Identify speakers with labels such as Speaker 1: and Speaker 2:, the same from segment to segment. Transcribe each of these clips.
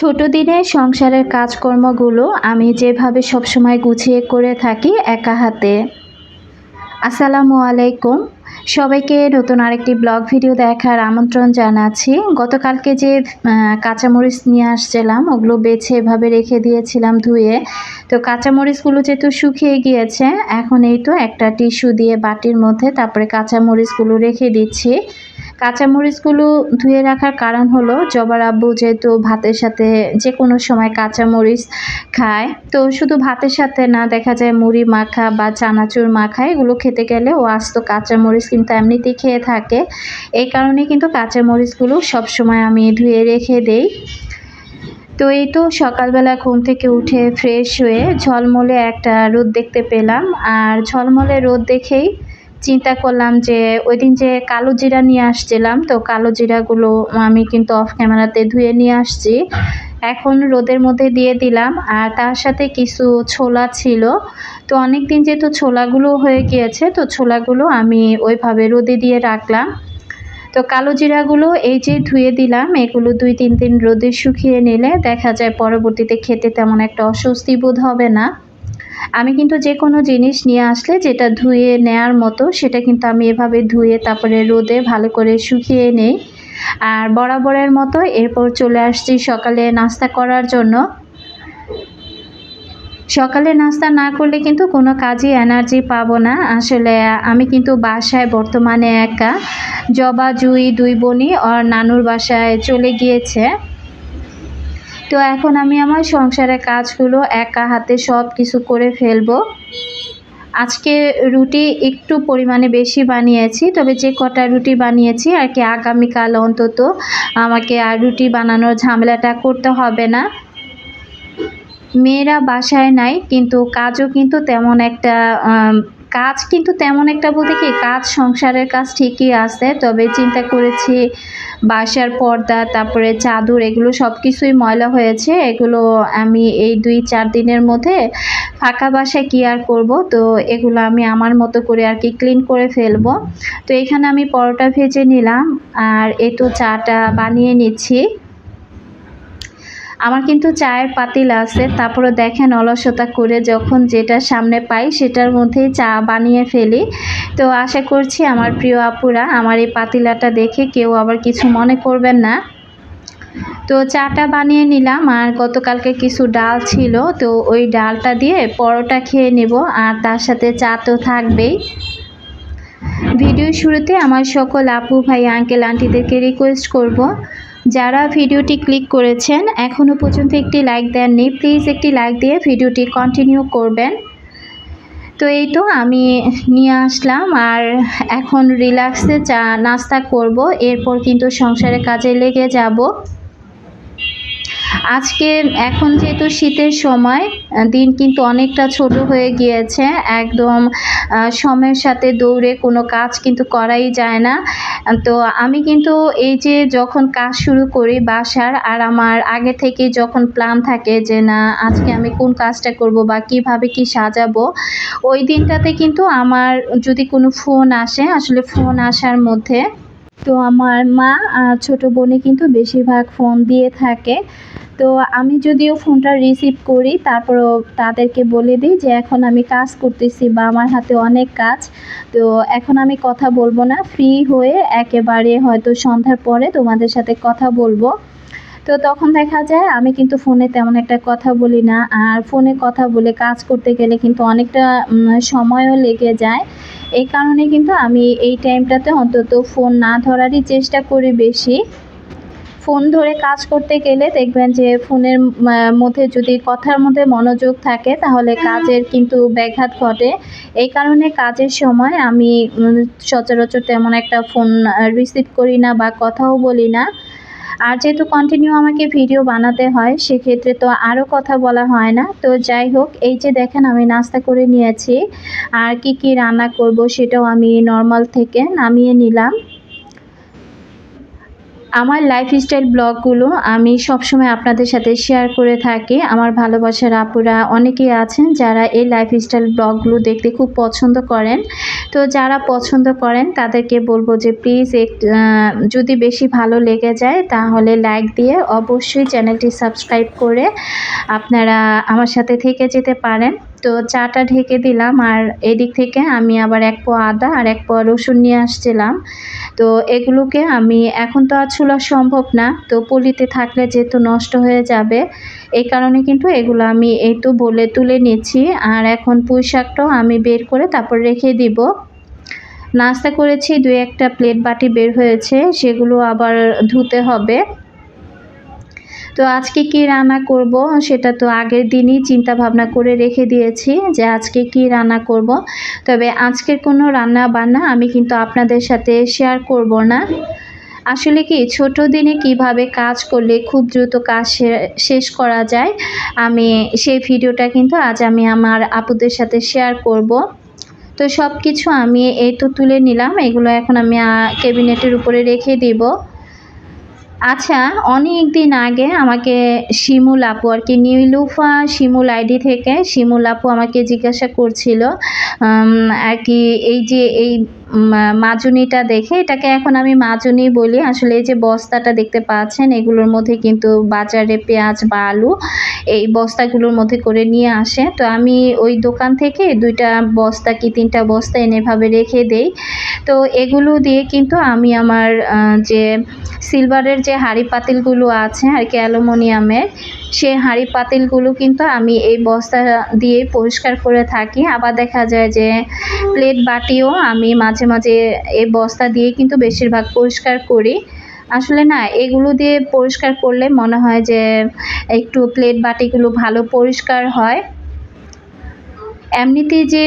Speaker 1: ছোট দিনে সংসারের কাজকর্মগুলো আমি যেভাবে সবসময় গুছিয়ে করে থাকি একা হাতে। আসসালামু আলাইকুম। সবাইকে নতুন আরেকটি ব্লগ ভিডিও দেখার আমন্ত্রণ জানাচ্ছি। গতকালকে যে কাঁচামরিচ নিয়ে আসছিলাম, ওগুলো বেছে এভাবে রেখে দিয়েছিলাম ধুয়ে। তো কাঁচামরিচগুলো যেহেতু শুকিয়ে গিয়েছে, এখন এই তো একটা টিস্যু দিয়ে বাটির মধ্যে তারপরে কাঁচামরিচগুলো রেখে দিচ্ছি। কাঁচামরিচগুলো ধুয়ে রাখার কারণ হলো, জবার আব্বু যেহেতু ভাতের সাথে যে কোনো সময় কাঁচামরিচ খায়, তো শুধু ভাতের সাথে না, দেখা যায় মুড়ি মাখা বা চানাচুর মাখা, এগুলো খেতে গেলে ও আস্ত কাঁচামরিচ কিন্তু এমনিতেই খেয়ে থাকে। এই কারণে কিন্তু কাঁচামরিচগুলো সবসময় আমি ধুয়ে রেখে দেই। তো এই তো সকালবেলা ঘুম থেকে উঠে ফ্রেশ হয়ে ঝলমলে একটা রোদ দেখতে পেলাম। আর ঝলমলে রোদ দেখেই চিন্তা করলাম যে ওই দিন যে কালো জিরা নিয়ে আসছিলাম, তো কালো জিরাগুলো আমি কিন্তু অফ ক্যামেরাতে ধুয়ে নিয়ে আসছি। এখন রোদের মধ্যে দিয়ে দিলাম, আর তার সাথে কিছু ছোলা ছিল। তো অনেক দিন যেহেতু ছোলাগুলো হয়ে গিয়েছে, তো ছোলাগুলো আমি ওইভাবে রোদে দিয়ে রাখলাম। তো কালো জিরাগুলো এই যে ধুয়ে দিলাম, এগুলো দুই তিন দিন রোদে শুকিয়ে নিলে দেখা যায় পরবর্তীতে খেতে তেমন একটা অস্বস্তি বোধ হবে না। আমি কিন্তু যে কোনো জিনিস নিয়ে আসলে যেটা ধুয়ে নেয়ার মতো, সেটা কিন্তু আমি এভাবে ধুয়ে তারপরে রোদে ভালো করে শুকিয়ে নেই। আর বরাবরের মতো এরপর চলে আসছি সকালে নাস্তা করার জন্য। সকালে নাস্তা না করলে কিন্তু কোনো কাজই এনার্জি পাবো না। আসলে আমি কিন্তু বাসায় বর্তমানে একা। জবা, জুই, দুই বোনই ওর নানুর বাসায় চলে গিয়েছে। তো এখন আমি আমার সংসারের কাজগুলো একা হাতে সব কিছু করে ফেলব। আজকে রুটি একটু পরিমাণে বেশি বানিয়েছি, তবে যে কটা রুটি বানিয়েছি আর কি আগামীকাল অন্তত আমাকে আর রুটি বানানোর ঝামেলাটা করতে হবে না। মেয়েরা বাসায় নাই, কিন্তু কাজও কিন্তু তেমন একটা কাজ কিন্তু তেমন একটা বলতে কি, কাজ সংসারের কাজ ঠিকই আছে, তবে চিন্তা করেছি বাসার পর্দা, তারপরে চাদর, এগুলো সব কিছুই ময়লা হয়েছে, এগুলো আমি এই দুই চার দিনের মধ্যে ফাঁকা বাসায় কি আর করব, তো এগুলো আমি আমার মতো করে আর কি ক্লিন করে ফেলব। তো এখানে আমি পরোটা ভেজে নিলাম, আর এই তো চাটা বানিয়ে নিচ্ছি। আমার কিন্তু চায়ের পাতিল আছে, তারপরে দেখেন অলসতা করে যখন যেটা সামনে পাই সেটার মধ্যেই চা বানিয়ে ফেলি। তো আশা করছি আমার প্রিয় আপুরা, আমার এই পাতিলাটা দেখে কেউ আবার কিছু মনে করবেন না। তো চাটা বানিয়ে নিলাম, আর গতকালকে কিছু ডাল ছিল, তো ওই ডালটা দিয়ে পরোটা খেয়ে নেব, আর তার সাথে চা তো থাকবেই। ভিডিও শুরুতে আমার সকল আপু ভাই, আঙ্কেল, আন্টিদেরকে রিকোয়েস্ট করব। যারা ভিডিওটি ক্লিক করেছেন এখনও পর্যন্ত একটি লাইক দেননি, প্লিজ একটি লাইক দিয়ে ভিডিওটি কন্টিনিউ করবেন। তো এই তো আমি নিয়ে আসলাম, আর এখন রিল্যাক্সে চা, নাস্তা করব, এরপর কিন্তু সংসারে কাজে লেগে যাব। আজকে এখন যেহেতু শীতের সময় দিন কিন্তু অনেকটা ছোট হয়ে গিয়েছে। একদম সময়ের সাথে দৌড়ে কোনো কাজ কিন্তু করাই যায় না। তো আমি কিন্তু এই যে যখন কাজ শুরু করি বাসার, আর আমার আগে থেকে যখন প্ল্যান থাকে যে না, আজকে আমি কোন কাজটা করব বা কীভাবে কি সাজাবো, ওই দিনটাতে কিন্তু আমার যদি কোনো ফোন আসে, আসলে ফোন আসার মধ্যে, তো আমার মা আর ছোটো বোনে কিন্তু বেশিরভাগ ফোন দিয়ে থাকে। তো আমি যদিও ফোনটা রিসিভ করি, তারপরও তাদেরকে বলে দিই যে এখন আমি কাজ করতেছি বা আমার হাতে অনেক কাজ, তো এখন আমি কথা বলব না ফ্রি হয়ে একেবারে হয়তো সন্ধ্যার পরে তোমাদের সাথে কথা বলব। তো তখন দেখা যায় আমি কিন্তু ফোনে তেমন একটা কথা বলি না, আর ফোনে কথা বলে কাজ করতে গেলে কিন্তু অনেকটা সময়ও লেগে যায়। এই কারণে কিন্তু আমি এই টাইমটাতে অন্তত ফোন না ধরারই চেষ্টা করি বেশি। ফোন ধরে কাজ করতে গেলে দেখবেন যে ফোনের মধ্যে যদি কথার মধ্যে মনোযোগ থাকে তাহলে কাজের কিন্তু ব্যাঘাত ঘটে। এই কারণে কাজের সময় আমি সচরাচর তেমন একটা ফোন রিসিভ করি না বা কথাও বলি না। আর যেহেতু কন্টিনিউ আমাকে ভিডিও বানাতে হয়, সেক্ষেত্রে তো আরও কথা বলা হয় না। তো যাই হোক, এই যে দেখেন আমি নাস্তা করে নিয়েছি। আর কি কি রান্না করব সেটাও আমি নর্মাল থেকে নামিয়ে নিলাম। আমার লাইফস্টাইল ব্লগগুলো আমি সবসময় আপনাদের সাথে শেয়ার করে থাকি। আমার ভালোবাসার আপুরা অনেকেই আছেন যারা এই লাইফস্টাইল ব্লগগুলো দেখতে খুব পছন্দ করেন। তো যারা পছন্দ করেন তাদেরকে বলব যে প্লিজ যদি বেশি ভালো লেগে যায় তাহলে লাইক দিয়ে অবশ্যই চ্যানেলটি সাবস্ক্রাইব করে আপনারা আমার সাথে থেকে যেতে পারেন। তো চাটা ঢেকে দিলাম আর এদিক থেকে আমি আবার এক পো আদা আর এক পো রসুন নিয়ে আসছিলাম। তো এগুলোকে আমি এখন তো আর ছোলা সম্ভব না, তো পলিতে থাকলে যেহেতু নষ্ট হয়ে যাবে, এই কারণে কিন্তু এগুলো আমি এই তো বলে তুলে নিচ্ছি। আর এখন পুঁই শাকটাও আমি বের করে তারপর রেখে দিব। নাস্তা করেছি, দুই একটা প্লেট বাটি বের হয়েছে, সেগুলো আবার ধুতে হবে। তো আজকে কি রান্না করব সেটা তো আগের দিনই চিন্তা ভাবনা করে রেখে দিয়েছি যে আজকে কি রান্না করব। তবে আজকের কোনো রান্না বান্না আমি কিন্তু আপনাদের সাথে শেয়ার করব না। আসলে কি ছোট দিনে কীভাবে কাজ করলে খুব দ্রুত কাজ শেষ করা যায়, আমি সেই ভিডিওটা কিন্তু আজ আমি আমার আপুদের সাথে শেয়ার করব। তো সব কিছু আমি এই তো তুলে নিলাম, এগুলো এখন আমি ক্যাবিনেটের উপরে রেখে দিব। আচ্ছা অনেক দিন আগে আমাকে শিমুল আপু আর কি নিউলুফা শিমুল আইডি থেকে শিমুল আপু আমাকে জিজ্ঞাসা করছিল আর কি এই যে এই মাজুনিটা দেখে, এটাকে এখন আমি মাজুনি বলি। আসলে এই যে বস্তাটা দেখতে পাচ্ছেন, এগুলোর মধ্যে কিন্তু বাজারে পেঁয়াজ বা আলু, এই বস্তাগুলোর মধ্যে করে নিয়ে আসে। তো আমি ওই দোকান থেকে দুইটা বস্তা কি তিনটা বস্তা এনেভাবে রেখে দেই। তো এগুলো দিয়ে কিন্তু আমি আমার যে সিলভারের যে হাঁড়ি পাতিলগুলো আছে, আর কি অ্যালুমিনিয়ামের সেই হাঁড়ি পাতিলগুলো কিন্তু আমি এই বস্তা দিয়ে পরিষ্কার করে থাকি। আবার দেখা যায় যে প্লেট বাটিও আমি মাঝে মাঝে এই বস্তা দিয়ে কিন্তু বেশিরভাগ পরিষ্কার করি। আসলে না, এগুলো দিয়ে পরিষ্কার করলে মনে হয় যে একটু প্লেট বাটিগুলো ভালো পরিষ্কার হয়। এমনিতে যে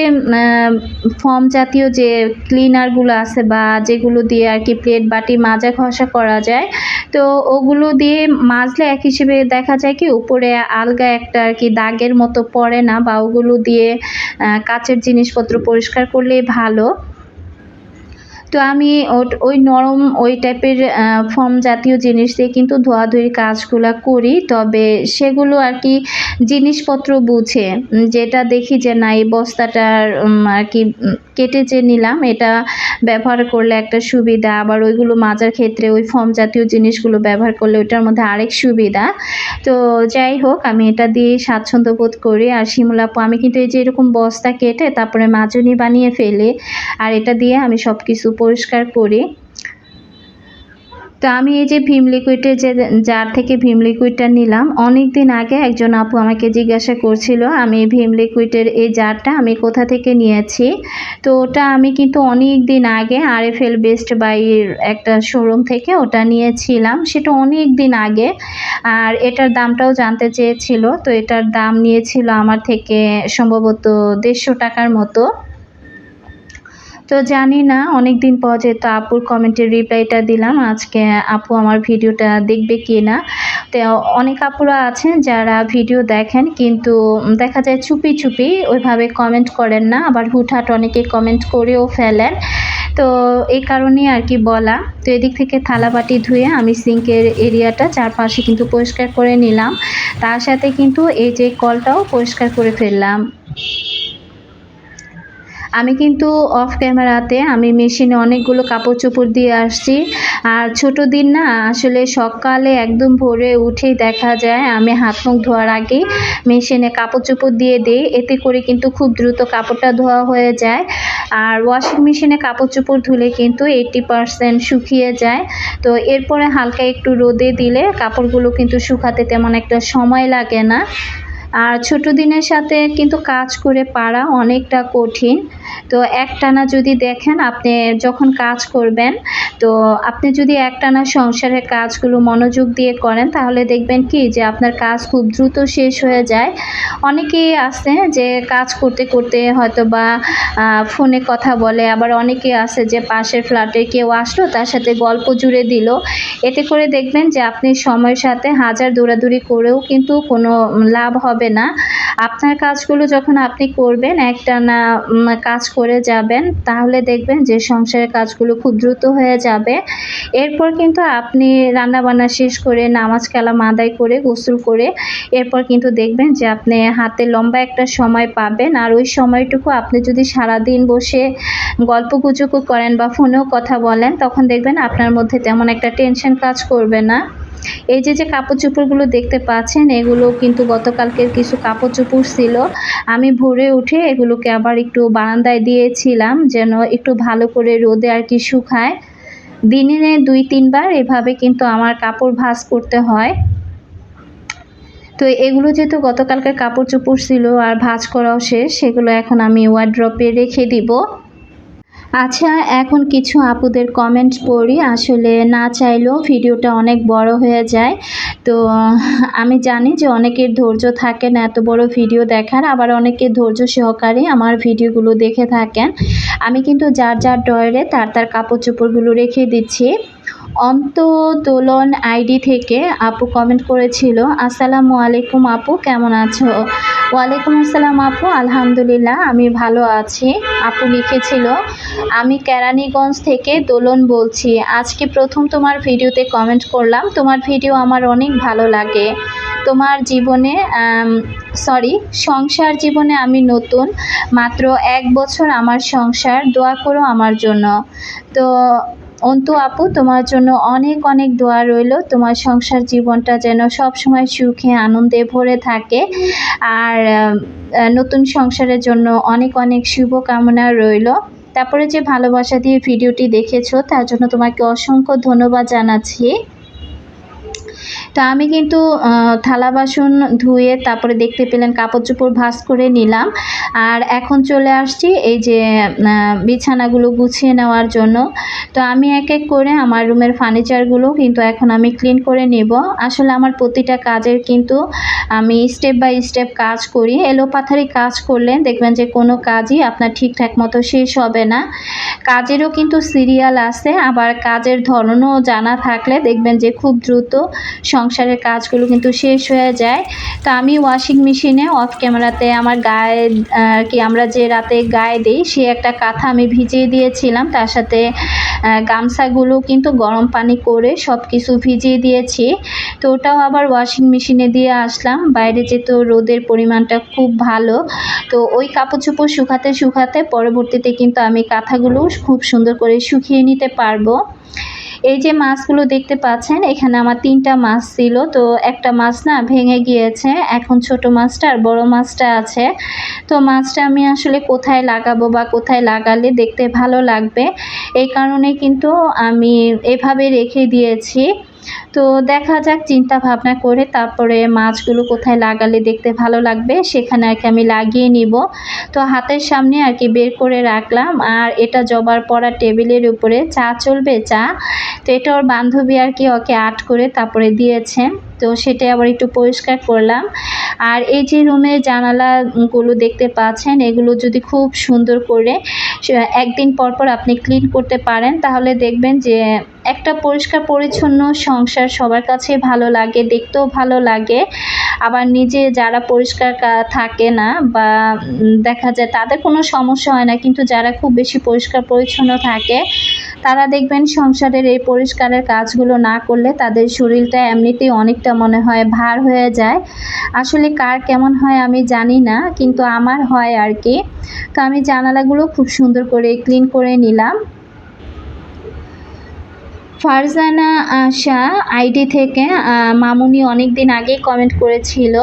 Speaker 1: ফর্ম জাতীয় যে ক্লিনারগুলো আছে বা যেগুলো দিয়ে আর কি প্লেট বাটি মাজা ঘষা করা যায়, তো ওগুলো দিয়ে মাজলে এক হিসেবে দেখা যায় কি উপরে আলগা একটা আর কি দাগের মতো পড়ে না বা ওগুলো দিয়ে কাচের জিনিসপত্র পরিষ্কার করলেই ভালো। তো আমি ওই নরম ওই টাইপের ফর্ম জাতীয় জিনিস দিয়ে কিন্তু ধোয়াধুয়ির কাজগুলো করি। তবে সেগুলো আর কি জিনিসপত্র বুঝে যেটা দেখি যে না, এই বস্তাটার আর কি কেটে যে নিলাম, এটা ব্যবহার করলে একটা সুবিধা। আবার ওইগুলো মাজার ক্ষেত্রে ওই ফর্ম জাতীয় জিনিসগুলো ব্যবহার করলে ওইটার মধ্যে আরেক সুবিধা। তো যাই হোক, আমি এটা দিয়ে স্বাচ্ছন্দ্য বোধ করি। আর শিমুলাপু আমি কিন্তু এই যে এরকম বস্তা কেটে তারপরে মাজনি বানিয়ে ফেলে, আর এটা দিয়ে আমি সব কিছু পরিষ্কার করি। তো আমি এই যে ভীম লিকুইডের যে জার থেকে ভীম লিকুইডটা নিলাম অনেক দিন আগে একজন আপু আমাকে জিজ্ঞাসা করছিল, আমি ভীম লিকুইডের এই জারটা আমি কোথা থেকে নিয়েছি? তো ওটা আমি কিন্তু অনেক দিন আগে আর এফ এল বেস্ট বাইয়ের একটা শোরুম থেকে ওটা নিয়েছিলাম, সেটা অনেক দিন আগে। আর এটার দামটাও জানতে চেয়েছিল, তো এটার দাম নিয়েছিল আমার থেকে সম্ভবত দেড়শো টাকার মতো। তো জানি না অনেক দিন পর যেহেতু আপুর কমেন্টের রিপ্লাইটা দিলাম, আজকে আপু আমার ভিডিওটা দেখবে কি না তো অনেক আপুরা আছেন যারা ভিডিও দেখেন, কিন্তু দেখা যায় চুপি চুপি ওইভাবে কমেন্ট করেন না, আবার হুটহাট অনেকে কমেন্ট করেও ফেলেন। তো এই কারণেই আর কি বলা। তো এদিক থেকে থালাবাটি ধুয়ে আমি সিঙ্কের এরিয়াটা চারপাশে কিন্তু পরিষ্কার করে নিলাম। তার সাথে কিন্তু এই যে কলটাও পরিষ্কার করে ফেললাম। আমি কিন্তু অফ ক্যামেরাতে আমি মেশিনে অনেকগুলো কাপড় চোপড় দিয়ে আসছি। আর ছোট দিন না, আসলে সকালে একদম ভোরে উঠেই দেখা যায়, আমি হাত মুখ ধোয়ার আগে মেশিনে কাপড় চোপড় দিয়ে দিই। এতে করে কিন্তু খুব দ্রুত কাপড়টা ধোয়া হয়ে যায়। আর ওয়াশিং মেশিনে কাপড় চোপড় ধুলে কিন্তু এইটি পারসেন্ট শুকিয়ে যায়। তো এরপরে হালকা একটু রোদে দিলে কাপড়গুলো কিন্তু শুকাতে তেমন একটা সময় লাগে না। আর ছোট দিনের সাথে কিন্তু কাজ করে পারা অনেকটা কঠিন। তো একটানা যদি দেখেন আপনি যখন কাজ করবেন, তো আপনি যদি একটানা সংসারের কাজগুলো মনোযোগ দিয়ে করেন, তাহলে দেখবেন কি যে আপনার কাজ খুব দ্রুত শেষ হয়ে যায়। অনেকেই আছে যে কাজ করতে করতে হয়তো বা ফোনে কথা বলে, আবার অনেকে আছে যে পাশের ফ্ল্যাটে কেউ আসলো, তার সাথে গল্প জুড়ে দিল। এতে করে দেখবেন যে আপনি সময়ের সাথে হাজার দৌড়াদৌড়ি করেও কিন্তু কোনো লাভ হবে হবে না। আপনার কাজগুলো যখন আপনি করবেন একটা না কাজ করে যাবেন, তাহলে দেখবেন যে সংসারের কাজগুলো খুব দ্রুত হয়ে যাবে। এরপর কিন্তু আপনি রান্নাবান্না শেষ করে, নামাজ কালাম আদায় করে, গোসল করে, এরপর কিন্তু দেখবেন যে আপনি হাতে লম্বা একটা সময় পাবেন। আর ওই সময়টুকু আপনি যদি সারাদিন বসে গল্প গুজবও করেন বা ফোনেও কথা বলেন, তখন দেখবেন আপনার মধ্যে তেমন একটা টেনশন কাজ করবে না। এই যে যে কাপড় চোপড়গুলো দেখতে পাচ্ছেন, এগুলো কিন্তু গতকালকের কিছু কাপড় চোপড় ছিল। আমি ভোরে উঠে এগুলোকে আবার একটু বারান্দায় দিয়েছিলাম যেন একটু ভালো করে রোদে আর কি শুকায়। দিনে দুই, তিনবার এভাবে কিন্তু আমার কাপড় ভাঁজ করতে হয়। তো এগুলো যেহেতু গতকালকের কাপড় চোপড় ছিল আর ভাঁজ করাও শেষ, সেগুলো এখন আমি ওয়ার্ড্রপে রেখে দিব। আচ্ছা এখন কিছু আপুদের কমেন্ট পড়ি। আসলে না চাইলেও ভিডিওটা অনেক বড় হয়ে যায়। তো, আমি জানি যে অনেকের ধৈর্য থাকে না এত বড় ভিডিও দেখার, আবার অনেকে ধৈর্য সহকারে আমার ভিডিওগুলো দেখে থাকেন। আমি কিন্তু যার যার ডয়ারে তার তার কাপড় চোপড়গুলো রেখে দিচ্ছি। অন্তদোলন আইডি থেকে আপু কমেন্ট করেছিল, আসসালামু আলাইকুম আপু, কেমন আছো? ওয়ালাইকুম আসসালাম আপু, আলহামদুলিল্লাহ, আমি ভালো আছি। আপু লিখেছিল, আমি কেরানীগঞ্জ থেকে দোলন বলছি। আজকে প্রথম তোমার ভিডিওতে কমেন্ট করলাম। তোমার ভিডিও আমার অনেক ভালো লাগে। তোমার জীবনে সরি সংসার জীবনে আমি নতুন। মাত্র এক বছর আমার সংসার। দোয়া করো আমার জন্য। তো অন্তু আপু, তোমার জন্য অনেক অনেক দোয়া রইল। তোমার সংসার জীবনটা যেন সব সময় সুখে, আনন্দে ভরে থাকে। আর নতুন সংসারের জন্য অনেক অনেক শুভকামনা রইল। তারপরে যে ভালোবাসা দিয়ে ভিডিওটি দেখেছ, তার জন্য তোমাকে অসংখ্য ধন্যবাদ জানাচ্ছি। তো আমি কিন্তু থালা বাসন ধুয়ে তারপরে দেখতে পেলেন কাপড় চোপড় ভাঁজ করে নিলাম। আর এখন চলে আসছি এই যে বিছানাগুলো গুছিয়ে নেওয়ার জন্য। তো আমি এক এক করে আমার রুমের ফার্নিচারগুলো কিন্তু এখন আমি ক্লিন করে নেব। আসলে আমার প্রতিটা কাজের কিন্তু আমি স্টেপ বাই স্টেপ কাজ করি। এলোপাথারি কাজ করলে দেখবেন যে কোনো কাজই আপনার ঠিকঠাক মতো শেষ হবে না। কাজেরও কিন্তু সিরিয়াল আছে, আবার কাজের ধরনও জানা থাকলে দেখবেন যে খুব দ্রুত সংসারের কাজগুলো কিন্তু শেষ হয়ে যায়। তো আমি ওয়াশিং মেশিনে অফ ক্যামেরাতে আমার গায়ে কি আমরা যে রাতে গায়ে দিই, সে একটা কাঁথা আমি ভিজিয়ে দিয়েছিলাম। তার সাথে গামছাগুলো কিন্তু গরম পানি করে সব কিছু ভিজিয়ে দিয়েছি। তো ওটাও আবার ওয়াশিং মেশিনে দিয়ে আসলাম। বাইরে যেহেতু রোদের পরিমাণটা খুব ভালো, তো ওই কাপড় চোপড় শুকাতে শুকাতে পরবর্তীতে কিন্তু আমি কাঁথাগুলো খুব সুন্দর করে শুকিয়ে নিতে পারব। এই যে মাছগুলো দেখতে পাচ্ছেন, এখানে আমার তিনটা মাছ ছিল। তো একটা মাছ না ভেঙে গিয়েছে, এখন ছোট মাছটা আর বড় মাছটা আছে। তো মাছটা আমি আসলে কোথায় লাগাবো বা কোথায় লাগালে দেখতে ভালো লাগবে। এই কারণে কিন্তু আমি এভাবে রেখে দিয়েছি। তো দেখা যাক, চিন্তা ভাবনা করে তারপরে মাছগুলো কোথায় লাগালে দেখতে ভালো লাগবে, সেখানে আর কি আমি লাগিয়ে নিব। তো হাতের সামনে আর কি বের করে রাখলাম, আর এটা জবার পড়া টেবিলের উপরে চা চলবে চা। তো এটা ওর বান্ধবী আর কি ওকে আট করে তারপরে দিয়েছে। তো সেটাই আবার একটু পরিষ্কার করলাম। আর এই যে রুমের জানালাগুলো দেখতে পাচ্ছেন, এগুলো যদি খুব সুন্দর করে একদিন পর পর আপনি ক্লিন করতে পারেন, তাহলে দেখবেন যে একটা পরিষ্কার পরিচ্ছন্ন সংসার সবার কাছে ভালো লাগে, দেখতেও ভালো লাগে। আবার নিজে যারা পরিষ্কার থাকে না বা দেখা যায় তাদের কোনো সমস্যা হয় না, কিন্তু যারা খুব বেশি পরিষ্কার পরিচ্ছন্ন থাকে তারা দেখবেন সংসারের এই পরিষ্কারের কাজগুলো না করলে তাদের শরীরটা এমনিতেই অনেকটা মনে হয় ভার হয়ে যায়। আসলে কার কেমন হয় আমি জানি না, কিন্তু আমার হয় আর কি। তো আমি জানালাগুলো খুব সুন্দর করে ক্লিন করে নিলাম। ফারজানা, আশা, আইডি থেকে মামুনি অনেক দিন আগেই কমেন্ট করেছিল।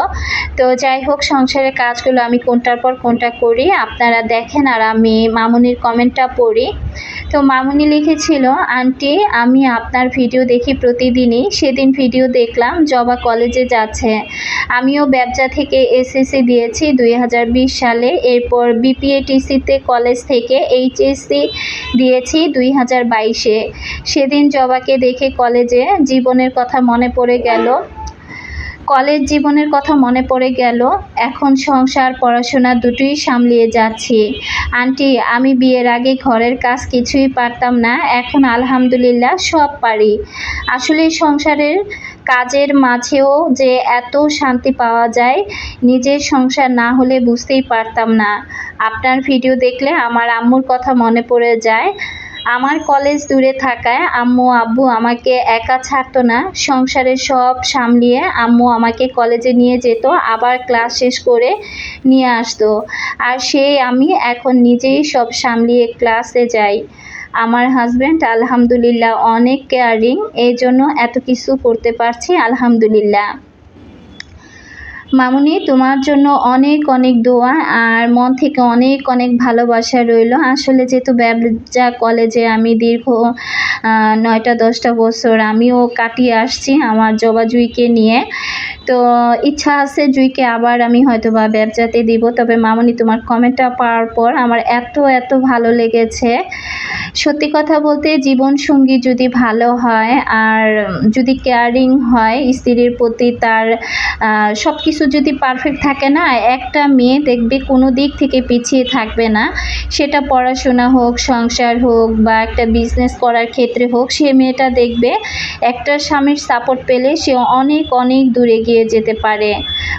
Speaker 1: তো যাই হোক, সংসারের কাজগুলো আমি কোনটার পর কোনটা করি, আপনারা দেখেন আর আমি মামুনির কমেন্টটা পড়ি। তো মামুনি লিখেছিল, আন্টি, আমি আপনার ভিডিও দেখি প্রতিদিনই। সেদিন ভিডিও দেখলাম, জবা কলেজে যাচ্ছে। আমিও ব্যবসা থেকে এসএসসি দিয়েছি দুই হাজার বিশ সালে। এরপর বিপিএটিসিতে কলেজ থেকে এইচএসসি দিয়েছি দুই হাজার বাইশে। জবাকে দেখে কলেজে জীবনের কথা মনে পড়ে গেল। কলেজ জীবনের কথা মনে পড়ে গেল। এখন সংসার, পড়াশোনা দুটোই সামলিয়ে যাচ্ছি। আন্টি, আমি বিয়ের আগে ঘরের কাজ কিছুই পারতাম না। এখন আলহামদুলিল্লাহ সব পারি। আসলে সংসারের কাজের মাঝেও যে এত শান্তি পাওয়া যায়, নিজের সংসার না হলে বুঝতেই পারতাম না। আপনার ভিডিও দেখলে আমার আম্মুর কথা মনে পড়ে যায়। আমার কলেজ দূরে থাকায় আম্মু, আব্বু আমাকে একা ছাড়তো না। সংসারের সব সামলিয়ে আম্মু আমাকে কলেজে নিয়ে যেত, আবার ক্লাস শেষ করে নিয়ে আসতো। আর সেই আমি এখন নিজেই সব সামলিয়ে ক্লাসে যাই। আমার হাজব্যান্ড আলহামদুলিল্লাহ অনেক কেয়ারিং এই জন্য এত কিছু করতে পারছি আলহামদুলিল্লাহ। মামুনি, তোমার জন্য অনেক অনেক দোয়া আর মন থেকে অনেক অনেক ভালোবাসা রইল। আসলে যেহেতু ব্যবজা কলেজে আমি দীর্ঘ নয়টা দশটা বছর আমিও কাটিয়ে আসছি আমার জবাজুইকে নিয়ে। তো ইচ্ছা আছে জুইকে আবার আমি হয়তো বা ব্যবসাতে দিব, তবে মামনি তোমার কমেন্টটা পাওয়ার পর আমার এত এত ভালো লেগেছে। সত্যি কথা বলতে জীবন সঙ্গী যদি ভালো হয় আর যদি কেয়ারিং হয়, স্ত্রীর প্রতি তার সব কিছু যদি পারফেক্ট থাকে না, একটা মেয়ে দেখবে কোনো দিক থেকে পিছিয়ে থাকবে না। সেটা পড়াশোনা হোক, সংসার হোক বা একটা বিজনেস করার ক্ষেত্রে হোক, সে মেয়েটা দেখবে একটা স্বামীর সাপোর্ট পেলে সে অনেক অনেক দূরে গিয়ে যেতে পারে।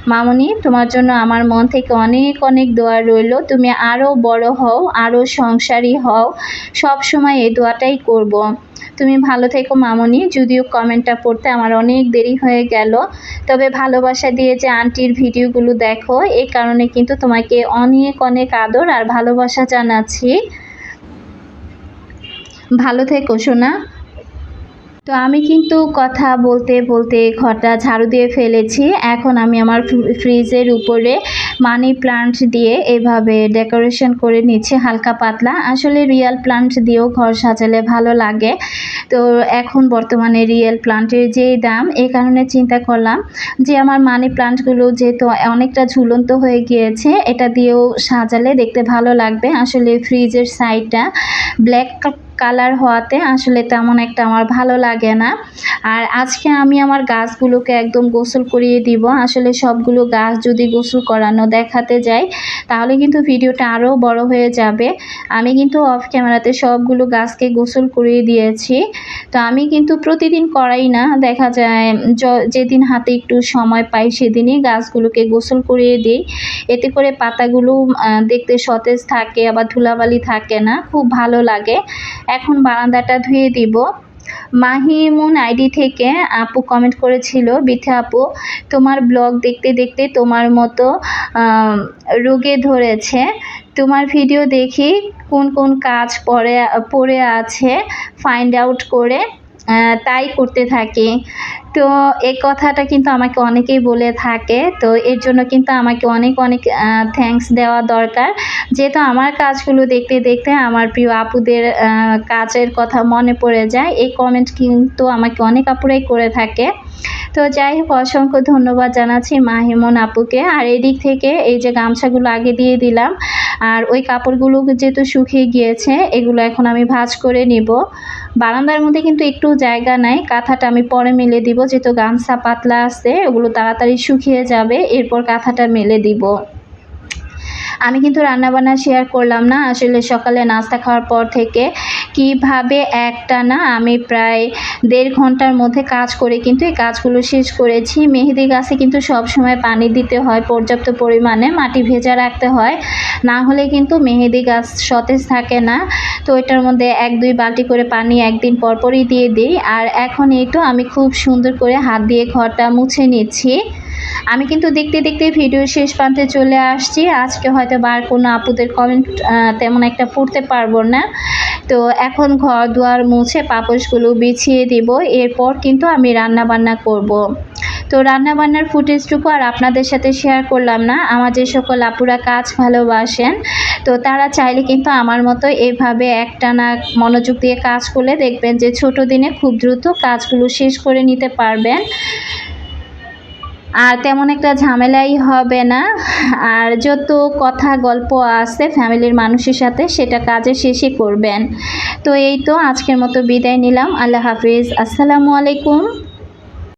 Speaker 1: মামনি, তোমার জন্য আমার মন থেকে অনেক অনেক দোয়া রইল। তুমি আরও বড় হও আরও সংসারী হও। সব সময় এই দোয়াটাই করব। তুমি ভালো থেকো মামনি। যদিও কমেন্টটা পড়তে আমার অনেক দেরি হয়ে গেল, তবে ভালোবাসা দিয়ে যে আন্টির ভিডিওগুলো দেখো এই কারণে কিন্তু তোমাকে অনেক অনেক আদর আর ভালোবাসা জানাচ্ছি। ভালো থেকো শোনা তো আমি কিন্তু কথা বলতে বলতে ঘরটা ঝাড়ু দিয়ে ফেলেছি। এখন আমি আমার ফ্রিজের উপরে মানি প্লান্ট দিয়ে এভাবে ডেকোরেশন করে নিচ্ছি, হালকা পাতলা। আসলে রিয়েল প্লান্ট দিয়েও ঘর সাজালে ভালো লাগে। তো এখন বর্তমানে রিয়েল প্লান্টের যেই দাম এই কারণে চিন্তা করলাম যে আমার মানি প্লান্টগুলো যেহেতু অনেকটা ঝুলন্ত হয়ে গিয়েছে, এটা দিয়েও সাজালে দেখতে ভালো লাগবে। আসলে ফ্রিজের সাইডটা ব্ল্যাক কালার হওয়াতে আসলে তেমন একটা আমার ভালো লাগে না। আর আজকে আমি আমার গাছগুলোকে একদম গোসল করিয়ে দিব। আসলে সবগুলো গাছ যদি গোসল করানো দেখাতে যাই, তাহলে কিন্তু ভিডিওটা আরও বড় হয়ে যাবে। আমি কিন্তু অফ ক্যামেরাতে সবগুলো গাছকে গোসল করিয়ে দিয়েছি। তো আমি কিন্তু প্রতিদিন করাই না। দেখা যায় যেদিন হাতে একটু সময় পাই সেদিনই গাছগুলোকে গোসল করিয়ে দিই। এতে করে পাতাগুলো দেখতে সতেজ থাকে, আবার ধুলাবালি থাকে না। খুব ভালো লাগে। এখন বারান্দাটা ধুয়ে দিব। মাহিমুন আইডি থেকে আপু কমেন্ট করেছিল, বিথা আপু, তোমার ব্লগ দেখতে দেখতে তোমার মতো রোগে ধরেছে। তোমার ভিডিও দেখি কোন কোন কাজ পড়ে পড়ে আছে ফাইন্ড আউট করে। তাই করতে থাকি। তো এই কথাটা কিন্তু আমাকে অনেকেই বলে থাকে। তো এর জন্য কিন্তু আমাকে অনেক অনেক থ্যাংকস দেওয়া দরকার। যেহেতু আমার কাজগুলো দেখতে দেখতে আমার প্রিয় আপুদের কাজের কথা মনে পড়ে যায়, এই কমেন্ট কিন্তু আমাকে অনেক আপুরাই করে থাকে। তো যাই হোক, অসংখ্য ধন্যবাদ জানাচ্ছি মাহিমন আপুকে। আর এদিক থেকে এই যে গামছাগুলো আগে দিয়ে দিলাম, আর ওই কাপড়গুলো যেহেতু শুকিয়ে গিয়েছে, এগুলো এখন আমি ভাজ করে নিব। বারান্দার মধ্যে কিন্তু একটু জায়গা নাই। কাঁথাটা আমি পরে মেলে দিব, যেহেতু গামছা পাতলা আছে, ওগুলো তাড়াতাড়ি শুকিয়ে যাবে, এরপর কাঁথাটা মেলে দিব। আমি কিন্তু রান্নাবান্না শেয়ার করলাম না, আসলে সকালে নাস্তা খাওয়ার পর থেকে কীভাবে একটা না, আমি প্রায় দেড় ঘণ্টার মধ্যে কাজ করে কিন্তু এই কাজগুলো শেষ করেছি। মেহেদি গাছে কিন্তু সব সময় পানি দিতে হয়, পর্যাপ্ত পরিমাণে মাটি ভেজা রাখতে হয়। না হলে কিন্তু মেহেদি গাছ সতেজ থাকে না। তো এটার মধ্যে এক, দুই বালতি করে পানি একদিন পরপরই দিয়ে দিই। আর এখন এই তো আমি খুব সুন্দর করে হাত দিয়ে ঘরটা মুছে নিচ্ছি। আমি কিন্তু দেখতে দেখতে ভিডিও শেষ প্রান্তে চলে আসছি। আজকে হয়তো বার কোনো আপুদের কমেন্ট তেমন একটা পড়তে পারব না। তো এখন ঘর দুয়ার মুছে পাপোশগুলো বিছিয়ে দিব, এরপর কিন্তু আমি রান্না বান্না করব। তো রান্নাবান্নার ফুটেজটুকু আর আপনাদের সাথে শেয়ার করলাম না, আমার যে সকল আপুরা কাজ ভালোবাসেন, তো তারা চাইলে কিন্তু আমার মতো এভাবে একটানা মনোযোগ দিয়ে কাজ করলে দেখবেন যে ছোট দিনে খুব দ্রুত কাজগুলো শেষ করে নিতে পারবেন আর তেমন একটা ঝামেলাই হবে না। আর যত কথা গল্প আছে ফ্যামিলির মানুষের সাথে, সেটা কাজের শেষে করবেন। তো এই তো আজকের মতো বিদায় নিলাম। আল্লাহ হাফিজ। আসসালামু আলাইকুম।